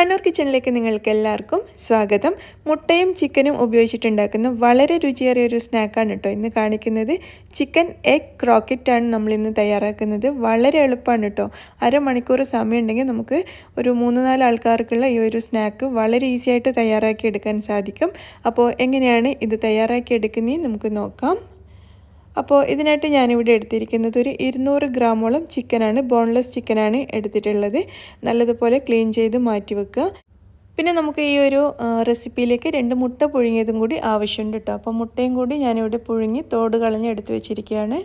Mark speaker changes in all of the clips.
Speaker 1: കണ്ണൂർ കിച്ചണിലേക്ക് നിങ്ങൾക്ക് എല്ലാവർക്കും സ്വാഗതം. മുട്ടയും ചിക്കനും ഉപയോഗിച്ചിട്ടുണ്ടാക്കുന്ന വളരെ രുചിയേറിയ ഒരു സ്നാക്കാണ് കേട്ടോ ഇന്ന് കാണിക്കുന്നത്. ചിക്കൻ എഗ് ക്രോക്കറ്റാണ് നമ്മൾ ഇന്ന് തയ്യാറാക്കുന്നത്. വളരെ എളുപ്പമാണ് കേട്ടോ അരമണിക്കൂർ സമയം ഉണ്ടെങ്കിൽ നമുക്ക് ഒരു മൂന്ന് നാല് ആൾക്കാർക്കുള്ള ഈ ഒരു സ്നാക്ക് വളരെ ഈസി ആയിട്ട് തയ്യാറാക്കി എടുക്കാൻ സാധിക്കും. അപ്പോൾ എങ്ങനെയാണ് ഇത് തയ്യാറാക്കി എടുക്കുന്നതെന്ന് നമുക്ക് നോക്കാം. അപ്പോൾ ഇതിനായിട്ട് ഞാനിവിടെ എടുത്തിരിക്കുന്നത് ഒരു ഇരുന്നൂറ് ഗ്രാമോളം ചിക്കനാണ് ബോൺലെസ് ചിക്കനാണ് എടുത്തിട്ടുള്ളത്. നല്ലതുപോലെ ക്ലീൻ ചെയ്ത് മാറ്റി വെക്കുക. പിന്നെ നമുക്ക് ഈ ഒരു റെസിപ്പിയിലേക്ക് രണ്ട് മുട്ട പുഴുങ്ങിയതും കൂടി ആവശ്യമുണ്ട് കേട്ടോ. അപ്പോൾ മുട്ടയും കൂടി ഞാനിവിടെ പുഴുങ്ങി തോട് കളഞ്ഞ് എടുത്ത് വെച്ചിരിക്കുകയാണ്.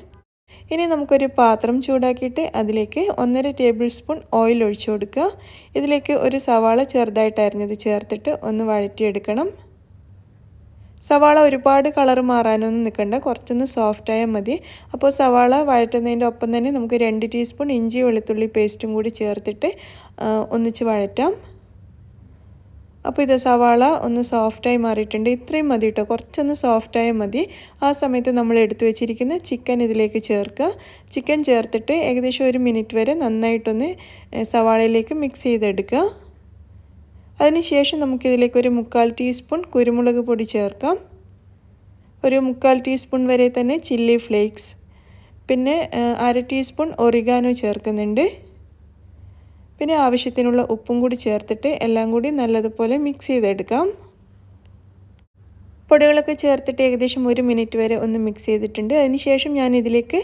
Speaker 1: ഇനി നമുക്കൊരു പാത്രം ചൂടാക്കിയിട്ട് അതിലേക്ക് ഒന്നര ടേബിൾ സ്പൂൺ ഓയിൽ ഒഴിച്ചു കൊടുക്കുക. ഇതിലേക്ക് ഒരു സവാള ചെറുതായിട്ട് അരിഞ്ഞത് ചേർത്തിട്ട് ഒന്ന് വഴറ്റിയെടുക്കണം. സവാള ഒരുപാട് കളർ മാറാനൊന്നും നിൽക്കണ്ട. കുറച്ചൊന്ന് സോഫ്റ്റ് ആയാൽ മതി. അപ്പോൾ സവാള വഴറ്റുന്നതിന്റെ ഒപ്പം തന്നെ നമുക്ക് രണ്ട് ടീസ്പൂൺ ഇഞ്ചി വെളുത്തുള്ളി പേസ്റ്റും കൂടി ചേർത്തിട്ട് ഒന്നിച്ച് വഴറ്റാം. അപ്പോൾ ഇത് സവാള ഒന്ന് സോഫ്റ്റായി മാറിയിട്ടുണ്ട്. ഇത്രയും മതി കേട്ടോ കുറച്ചൊന്ന് സോഫ്റ്റായാൽ മതി. ആ സമയത്ത് നമ്മൾ എടുത്തു വെച്ചിരിക്കുന്ന ചിക്കൻ ഇതിലേക്ക് ചേർക്കുക. ചിക്കൻ ചേർത്തിട്ട് ഏകദേശം ഒരു മിനിറ്റ് വരെ നന്നായിട്ടൊന്ന് സവാളയിലേക്ക് മിക്സ് ചെയ്തെടുക്കുക. അതിനുശേഷം നമുക്കിതിലേക്ക് ഒരു മുക്കാൽ ടീസ്പൂൺ കുരുമുളക് പൊടി ചേർക്കാം. ഒരു മുക്കാൽ ടീസ്പൂൺ വരെ തന്നെ ചില്ലി ഫ്ലേക്സ്. പിന്നെ അര ടീസ്പൂൺ ഒറിഗാനോ ചേർക്കുന്നുണ്ട്. പിന്നെ ആവശ്യത്തിനുള്ള ഉപ്പും കൂടി ചേർത്തിട്ട് എല്ലാം കൂടി നല്ലതുപോലെ മിക്സ് ചെയ്തെടുക്കാം. പൊടികളൊക്കെ ചേർത്തിട്ട് ഏകദേശം ഒരു മിനിറ്റ് വരെ ഒന്ന് മിക്സ് ചെയ്തിട്ടുണ്ട്. അതിനുശേഷം ഞാൻ ഇതിലേക്ക്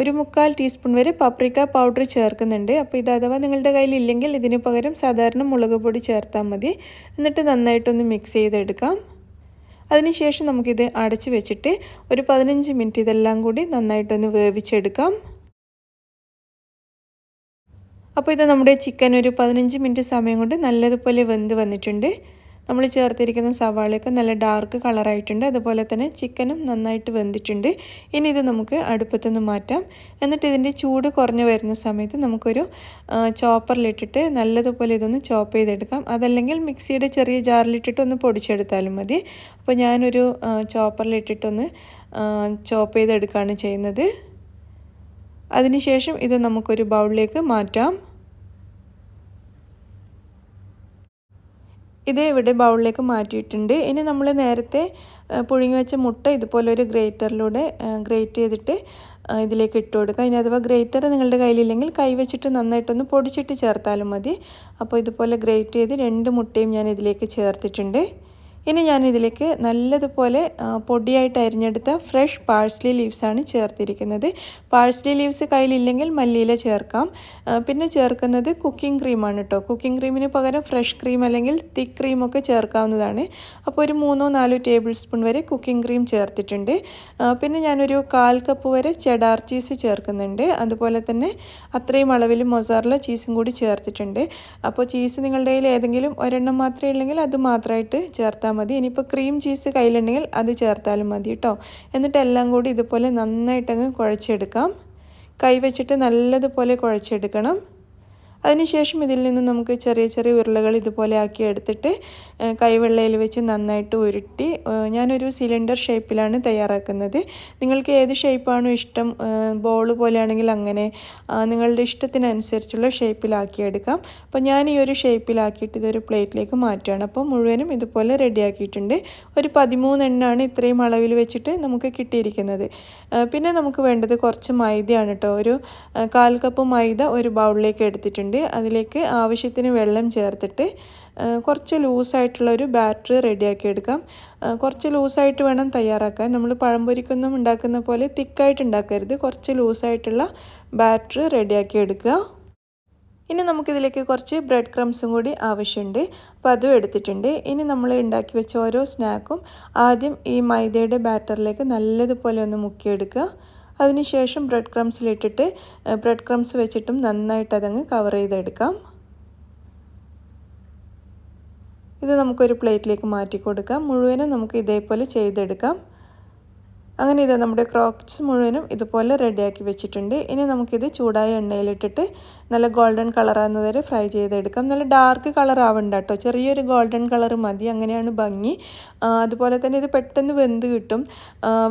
Speaker 1: ഒരു മുക്കാൽ ടീസ്പൂൺ വരെ പപ്രിക്ക പൗഡർ ചേർക്കുന്നുണ്ട്. അപ്പോൾ ഇത് അഥവാ നിങ്ങളുടെ കയ്യിൽ ഇല്ലെങ്കിൽ ഇതിന് പകരം സാധാരണ മുളക് പൊടി ചേർത്താൽ മതി. എന്നിട്ട് നന്നായിട്ടൊന്ന് മിക്സ് ചെയ്തെടുക്കാം. അതിനുശേഷം നമുക്കിത് അടച്ച് വെച്ചിട്ട് ഒരു പതിനഞ്ച് മിനിറ്റ് ഇതെല്ലാം കൂടി നന്നായിട്ടൊന്ന് വേവിച്ചെടുക്കാം. അപ്പോൾ ഇത് നമ്മുടെ ചിക്കൻ ഒരു പതിനഞ്ച് മിനിറ്റ് സമയം കൊണ്ട് നല്ലതുപോലെ വെന്ത് വന്നിട്ടുണ്ട്. നമ്മൾ ചേർത്തിരിക്കുന്ന സവാളയൊക്കെ നല്ല ഡാർക്ക് കളറായിട്ടുണ്ട് അതുപോലെ തന്നെ ചിക്കനും നന്നായിട്ട് വെന്തിട്ടുണ്ട്. ഇനി ഇത് നമുക്ക് അടുപ്പത്തുനിന്ന് മാറ്റാം. എന്നിട്ട് ഇതിന്റെ ചൂട് കുറഞ്ഞു വരുന്ന സമയത്ത് നമുക്കൊരു ചോപ്പറിലിട്ടിട്ട് നല്ലതുപോലെ ഇതൊന്ന് ചോപ്പ് ചെയ്തെടുക്കാം. അതല്ലെങ്കിൽ മിക്സിയുടെ ചെറിയ ജാറിലിട്ടിട്ട് ഒന്ന് പൊടിച്ചെടുത്താലും മതി. അപ്പോൾ ഞാനൊരു ചോപ്പറിലിട്ടിട്ടൊന്ന് ചോപ്പ് ചെയ്തെടുക്കുകയാണ് ചെയ്യുന്നത്. അതിനുശേഷം ഇത് നമുക്കൊരു ബൗളിലേക്ക് മാറ്റാം. ഇത് ഇവിടെ ബൗളിലേക്ക് മാറ്റിയിട്ടുണ്ട്. ഇനി നമ്മൾ നേരത്തെ പുഴുങ്ങി വെച്ച മുട്ട ഇതുപോലെ ഒരു ഗ്രേറ്ററിലൂടെ ഗ്രേറ്റ് ചെയ്തിട്ട് ഇതിലേക്ക് ഇട്ട് കൊടുക്കുക. ഇനി അഥവാ ഗ്രേറ്റർ നിങ്ങളുടെ കയ്യിലില്ലെങ്കിൽ കൈ വെച്ചിട്ട് നന്നായിട്ടൊന്ന് പൊടിച്ചിട്ട് ചേർത്താലും മതി. അപ്പോൾ ഇതുപോലെ ഗ്രേറ്റ് ചെയ്ത് രണ്ട് മുട്ടയും ഞാൻ ഇതിലേക്ക് ചേർത്തിട്ടുണ്ട്. ഇനി ഞാൻ ഇതിലേക്ക് നല്ലതുപോലെ പൊടിയായിട്ട് അരിഞ്ഞെടുത്ത ഫ്രഷ് പാഴ്സ്ലി ലീവ്സാണ് ചേർത്തിരിക്കുന്നത്. പാഴ്സ്ലി ലീവ്സ് കയ്യിലില്ലെങ്കിൽ മല്ലിയില ചേർക്കാം. പിന്നെ ചേർക്കുന്നത് കുക്കിംഗ് ക്രീമാണ് കേട്ടോ കുക്കിംഗ് ക്രീമിന് പകരം ഫ്രഷ് ക്രീം അല്ലെങ്കിൽ തിക്ക് ക്രീമൊക്കെ ചേർക്കാവുന്നതാണ്. അപ്പോൾ ഒരു മൂന്നോ നാലോ ടേബിൾ സ്പൂൺ വരെ കുക്കിംഗ് ക്രീം ചേർത്തിട്ടുണ്ട്. പിന്നെ ഞാനൊരു കാൽ കപ്പ് വരെ ചെഡാർ ചീസ് ചേർക്കുന്നുണ്ട്. അതുപോലെ തന്നെ അത്രയും അളവിൽ മൊസാറില ചീസും കൂടി ചേർത്തിട്ടുണ്ട്. അപ്പോൾ ചീസ് നിങ്ങളുടെ കയ്യിൽ ഏതെങ്കിലും ഒരെണ്ണം മാത്രമേ ഉള്ളെങ്കിൽ അത് മാത്രമായിട്ട് ചേർത്താൽ ചേർത്താൽ മതി. ഇനിയിപ്പോൾ ക്രീം ചീസ് കയ്യിലുണ്ടെങ്കിൽ അത് ചേർത്താലും മതി കേട്ടോ എന്നിട്ട് എല്ലാം കൂടി ഇതുപോലെ നന്നായിട്ടങ്ങ് കുഴച്ചെടുക്കാം. കൈ വെച്ചിട്ട് നല്ലതുപോലെ കുഴച്ചെടുക്കണം. അതിനുശേഷം ഇതിൽ നിന്ന് നമുക്ക് ചെറിയ ചെറിയ ഉരുളകൾ ഇതുപോലെ ആക്കി എടുത്തിട്ട് കൈവെള്ളയിൽ വെച്ച് നന്നായിട്ട് ഉരുട്ടി ഞാനൊരു സിലിണ്ടർ ഷേപ്പിലാണ് തയ്യാറാക്കുന്നത്. നിങ്ങൾക്ക് ഏത് ഷേപ്പാണോ ഇഷ്ടം ബോൾ പോലെയാണെങ്കിൽ അങ്ങനെ നിങ്ങളുടെ ഇഷ്ടത്തിനനുസരിച്ചുള്ള ഷേപ്പിലാക്കിയെടുക്കാം. അപ്പോൾ ഞാൻ ഈ ഒരു ഷേപ്പിലാക്കിയിട്ട് ഇതൊരു പ്ലേറ്റിലേക്ക് മാറ്റുകയാണ്. അപ്പോൾ മുഴുവനും ഇതുപോലെ റെഡിയാക്കിയിട്ടുണ്ട്. ഒരു പതിമൂന്നെണ്ണാണ് ഇത്രയും അളവിൽ വെച്ചിട്ട് നമുക്ക് കിട്ടിയിരിക്കുന്നത്. പിന്നെ നമുക്ക് വേണ്ടത് കുറച്ച് മൈദയാണ് കേട്ടോ. ഒരു കാൽ കപ്പ് മൈദ ഒരു ബൗളിലേക്ക് എടുത്തിട്ടുണ്ട്. ഉണ്ട് അതിലേക്ക് ആവശ്യത്തിന് വെള്ളം ചേർത്തിട്ട് കുറച്ച് ലൂസായിട്ടുള്ളൊരു ബാറ്ററി റെഡിയാക്കി എടുക്കാം. കുറച്ച് ലൂസായിട്ട് വേണം തയ്യാറാക്കാൻ. നമ്മൾ പഴംപൊരിക്കൊന്നും ഉണ്ടാക്കുന്ന പോലെ തിക്കായിട്ട് ഉണ്ടാക്കരുത്. കുറച്ച് ലൂസായിട്ടുള്ള ബാറ്ററി റെഡിയാക്കി എടുക്കുക. ഇനി നമുക്കിതിലേക്ക് കുറച്ച് ബ്രെഡ് ക്രംസും കൂടി ആവശ്യമുണ്ട്. അപ്പോൾ അതും എടുത്തിട്ടുണ്ട്. ഇനി നമ്മൾ ഉണ്ടാക്കി വെച്ച ഓരോ സ്നാക്കും ആദ്യം ഈ മൈദയുടെ ബാറ്ററിലേക്ക് നല്ലതുപോലെ ഒന്ന് മുക്കിയെടുക്കുക. അതിനുശേഷം ബ്രെഡ് ക്രംസിലിട്ടിട്ട് ബ്രെഡ് ക്രംസ് വെച്ചിട്ടും നന്നായിട്ട് അതങ്ങ് കവർ ചെയ്തെടുക്കാം. ഇത് നമുക്കൊരു പ്ലേറ്റിലേക്ക് മാറ്റി കൊടുക്കാം മുഴുവനും നമുക്ക് ഇതേപോലെ ചെയ്തെടുക്കാം. അങ്ങനെ ഇത് നമ്മുടെ ക്രോക്സ് മുഴുവനും ഇതുപോലെ റെഡിയാക്കി വെച്ചിട്ടുണ്ട്. ഇനി നമുക്കിത് ചൂടായ എണ്ണയിലിട്ടിട്ട് നല്ല ഗോൾഡൻ കളറാകുന്നത് വരെ ഫ്രൈ ചെയ്തെടുക്കാം. നല്ല ഡാർക്ക് കളർ ആവണ്ട കേട്ടോ. ചെറിയൊരു ഗോൾഡൻ കളർ മതി. അങ്ങനെയാണ് ഭംഗി. അതുപോലെ തന്നെ ഇത് പെട്ടെന്ന് വെന്ത് കിട്ടും.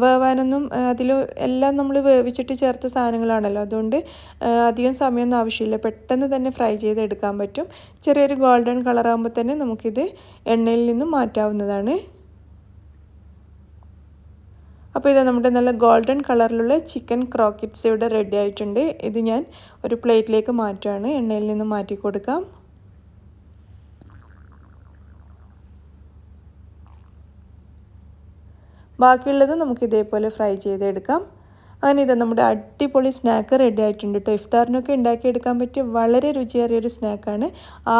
Speaker 1: വേവാനൊന്നും അതിൽ എല്ലാം നമ്മൾ വേവിച്ചിട്ട് ചേർത്ത സാധനങ്ങളാണല്ലോ. അതുകൊണ്ട് അധികം സമയമൊന്നും ആവശ്യമില്ല. പെട്ടെന്ന് തന്നെ ഫ്രൈ ചെയ്തെടുക്കാൻ പറ്റും. ചെറിയൊരു ഗോൾഡൻ കളറാകുമ്പോൾ തന്നെ നമുക്കിത് എണ്ണയിൽ നിന്നും മാറ്റാവുന്നതാണ്. അപ്പോൾ ഇത് നമ്മുടെ നല്ല ഗോൾഡൻ കളറിലുള്ള ചിക്കൻ ക്രോക്കറ്റ്സ് ഇവിടെ റെഡി ആയിട്ടുണ്ട്. ഇത് ഞാൻ ഒരു പ്ലേറ്റിലേക്ക് മാറ്റുകയാണ് എണ്ണയിൽ നിന്ന് മാറ്റി കൊടുക്കാം. ബാക്കിയുള്ളത് നമുക്ക് ഇതേപോലെ ഫ്രൈ ചെയ്തെടുക്കാം. അങ്ങനെ ഇത് നമ്മുടെ അടിപൊളി സ്നാക്ക് റെഡി ആയിട്ടുണ്ട് കേട്ടോ ഇഫ്താറിനൊക്കെ ഉണ്ടാക്കിയെടുക്കാൻ പറ്റിയ വളരെ രുചിയേറിയൊരു സ്നാക്കാണ്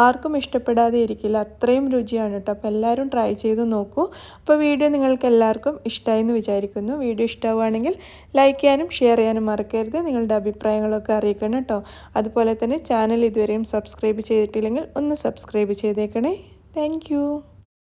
Speaker 1: ആർക്കും ഇഷ്ടപ്പെടാതെ ഇരിക്കില്ല. അത്രയും രുചിയാണ് കേട്ടോ അപ്പോൾ എല്ലാവരും ട്രൈ ചെയ്ത് നോക്കൂ. അപ്പോൾ വീഡിയോ നിങ്ങൾക്ക് എല്ലാവർക്കും ഇഷ്ടമായി എന്ന് വിചാരിക്കുന്നു. വീഡിയോ ഇഷ്ടമാവുകയാണെങ്കിൽ ലൈക്ക് ചെയ്യാനും ഷെയർ ചെയ്യാനും മറക്കരുത്. നിങ്ങളുടെ അഭിപ്രായങ്ങളൊക്കെ അറിയിക്കണം കേട്ടോ അതുപോലെ തന്നെ ചാനൽ ഇതുവരെയും സബ്സ്ക്രൈബ് ചെയ്തിട്ടില്ലെങ്കിൽ ഒന്ന് സബ്സ്ക്രൈബ് ചെയ്തേക്കണേ. താങ്ക്